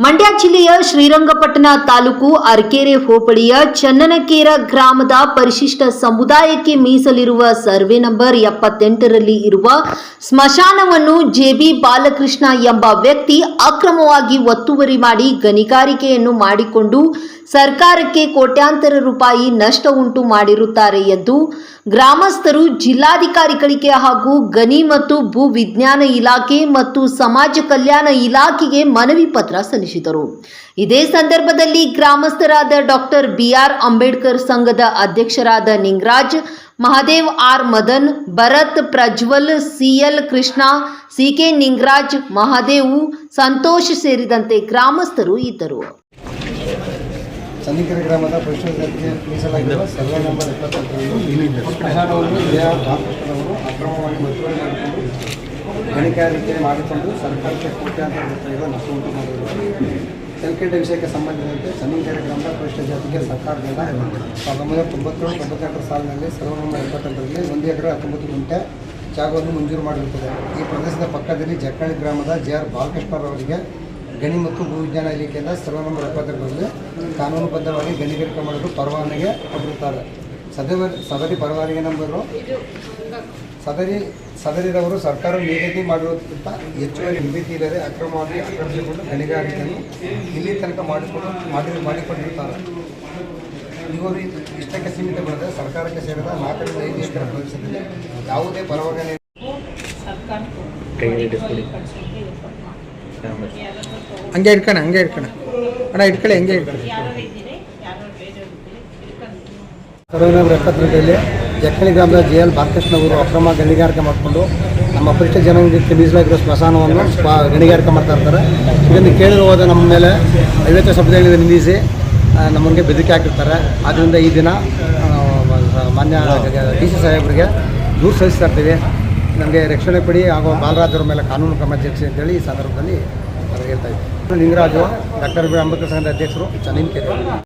ಮಂಡ್ಯ ಜಿಲ್ಲೆಯ ಶ್ರೀರಂಗಪಟ್ಟಣ ತಾಲೂಕು ಅರಕೆರೆ ಹೋಬಳಿಯ ಚನ್ನನಕೇರ ಗ್ರಾಮದ ಪರಿಶಿಷ್ಟ ಸಮುದಾಯಕ್ಕೆ ಮೀಸಲಿರುವ ಸರ್ವೆ ನಂಬರ್ ಎಪ್ಪತ್ತೆಂಟರಲ್ಲಿ ಇರುವ ಸ್ಮಶಾನವನ್ನು ಜೆಬಿ ಬಾಲಕೃಷ್ಣ ಎಂಬ ವ್ಯಕ್ತಿ ಅಕ್ರಮವಾಗಿ ಒತ್ತುವರಿ ಮಾಡಿ ಗಣಿಗಾರಿಕೆಯನ್ನು ಮಾಡಿಕೊಂಡು ಸರ್ಕಾರಕ್ಕೆ ಕೋಟ್ಯಾಂತರ ರೂಪಾಯಿ ನಷ್ಟ ಉಂಟು ಮಾಡಿರುತ್ತಾರೆ ಎಂದು ಗ್ರಾಮಸ್ಥರು ಜಿಲ್ಲಾಧಿಕಾರಿಗಳಿಗೆ ಹಾಗೂ ಗಣಿ ಮತ್ತು ಭೂ ವಿಜ್ಞಾನ ಇಲಾಖೆ ಮತ್ತು ಸಮಾಜ ಕಲ್ಯಾಣ ಇಲಾಖೆಗೆ ಮನವಿ ಪತ್ರ ಸಲ್ಲಿಸಿದರು ಇದೇ ಸಂದರ್ಭದಲ್ಲಿ ಗ್ರಾಮಸ್ಥರಾದ ಡಾಕ್ಟರ್ ಬಿಆರ್ ಅಂಬೇಡ್ಕರ್ ಸಂಘದ ಅಧ್ಯಕ್ಷರಾದ Ningaraj, Mahadev R. Madan, Bharat Prajwal, C L Krishna, C K Ningaraj, Mahadev, Santosh ಸೇರಿದಂತೆ ಗ್ರಾಮಸ್ಥರು ಇದ್ದರು. ಚನ್ನಿಕೆರೆ ಗ್ರಾಮದ ಜಾತಿಗೆ ಮೀಸಲಾಗಿರುವ ಸರ್ವೆ ನಂಬರ್ ಸ್ಮಶಾನವನ್ನು ಜಯ ರಾಮಕೃಷ್ಣರವರು ಅಕ್ರಮವಾಗಿ ಮದುವೆ ಮಾಡಿಕೊಂಡು ಗಣಿಗಾರಿಕೆ ಮಾಡಿಕೊಂಡು ಸರ್ಕಾರಕ್ಕೆ ಕೋಟ್ಯಾಂತರ ರೂಪಾಯಿಗಳ ನಷ್ಟ ಉಂಟು ಮಾಡಿರುವುದು ತೆಲಕೆರೆ ವಿಷಯಕ್ಕೆ ಸಂಬಂಧಿಸಿದಂತೆ ಚಂದಿಕೆರೆ ಗ್ರಾಮ ಪರಿಷ್ಠ ಜಾತಿಗೆ ಸರ್ಕಾರದಿಂದ ಸಾವಿರದ ಒಂಬೈನೂರ ತೊಂಬತ್ತೇಳು, ತೊಂಬತ್ತೆಂಟರ ಸಾಲಿನಲ್ಲಿ ಸರ್ವೆ ನಂಬರ್ ಇಪ್ಪತ್ತೆಂಟರಲ್ಲಿ ಒಂದು ಎಕರೆ ಹತ್ತೊಂಬತ್ತು ಗುಂಟೆ ಜಾಗವನ್ನು ಮಂಜೂರು ಮಾಡಿರುತ್ತದೆ. ಈ ಪ್ರದೇಶದ ಪಕ್ಕದಲ್ಲಿ ಜಕ್ಕಳಿ ಗ್ರಾಮದ ಜೆ ಆರ್ ಬಾಲಕೃಷ್ಣರವರಿಗೆ ಗಣಿ ಮತ್ತು ಭೂವಿಜ್ಞಾನ ಇಲಾಖೆಯಿಂದ ಸರ್ವೆ ನಂಬರ್ ಎಪ್ಪತ್ತೆರಡರಲ್ಲಿ ಕಾನೂನುಬದ್ಧವಾಗಿ ಗಣಿಗಾರಿಕೆ ಮಾಡಲು ಪರವಾನಗಿ ಕೊಟ್ಟಿರುತ್ತಾರೆ ಸದರಿ ಸದರಿ ಪರವಾಗಿ ನಂಬರು ಸದರಿ ಸದರಿದವರು ಸರ್ಕಾರ ನಿಗದಿ ಮಾಡುವುದಕ್ಕಿಂತ ಹೆಚ್ಚುವರಿ ನಿಗದಿ ಇಲ್ಲದೆ ಅಕ್ರಮವಾಗಿ ಆಕ್ರಮಿಸಿಕೊಂಡು ಗಣಿಗಾರಿಕೆಯನ್ನು ಇಲ್ಲಿ ತನಕ ಮಾಡಿಕೊಂಡು ಮಾಡಿ ಮಾಡಿಕೊಂಡಿರ್ತಾರೆ ಇವರು ಇಷ್ಟಕ್ಕೆ ಸೀಮಿತಗೊಳ್ಳದೆ ಸರ್ಕಾರಕ್ಕೆ ಸೇರಿದ ನಾಲ್ಕರಿಂದ ಐದು ಎಕರೆ ಪ್ರದೇಶದಲ್ಲಿ ಯಾವುದೇ ಪರವಾನಗಿ ಹಂಗೆ ಇಟ್ಕಣ ಹಂಗೆ ಇಟ್ಕಣ. ಅಣ್ಣ ಇಟ್ಕೊಳ್ಳಿ ಹಂಗೆ ಇಟ್ಕೊಳ್ಳಿ ಸರ್ವೆ ನಂಬರ್ ಜಕ್ಕಣಿ ಗ್ರಾಮದ ಜೆ ಎಲ್ ಬಾಲಕೃಷ್ಣ ಅವರು ಅಕ್ರಮ ಗಣಿಗಾರಿಕೆ ಮಾಡಿಕೊಂಡು ನಮ್ಮ ಪರಿಷ್ಠ ಜನಾಂಗಕ್ಕೆ ಮೀಸಲಾಗಿರೋ ಸ್ಮಶಾನವನ್ನು ಗಣಿಗಾರಿಕೆ ಮಾಡ್ತಾ ಇರ್ತಾರೆ. ಇದನ್ನು ಕೇಳಿದ ನಮ್ಮ ಮೇಲೆ ಐವತ್ತು ಶಬ್ದಗಳಿಗೆ ನಿಂದಿಸಿ ನಮಗೆ ಬೆದರಿಕೆ ಹಾಕಿರ್ತಾರೆ. ಆದ್ದರಿಂದ ಈ ದಿನ ಮಾನ್ಯ ಡಿ ಸಿ ಸಾಹೇಬರಿಗೆ ದೂರು ಸಲ್ಲಿಸ್ತಾ ಇರ್ತೀವಿ. ನಮಗೆ ರಕ್ಷಣೆ ಕೊಡಿ ಹಾಗೂ ಬಾಲರಾಜರ ಮೇಲೆ ಕಾನೂನು ಕ್ರಮ ಜರುಗಿಸಿ ಅಂತೇಳಿ ಈ ಸಂದರ್ಭದಲ್ಲಿ ಹೇಳ್ತಾ ಇದ್ದೀವಿ ಲಿಂಗರಾಜು ಡಾಕ್ಟರ್ ಬಿ ಅಂಬೇಡ್ಕರ್ ಸಂಘದ ಅಧ್ಯಕ್ಷರು ಚನ್ನೀನ್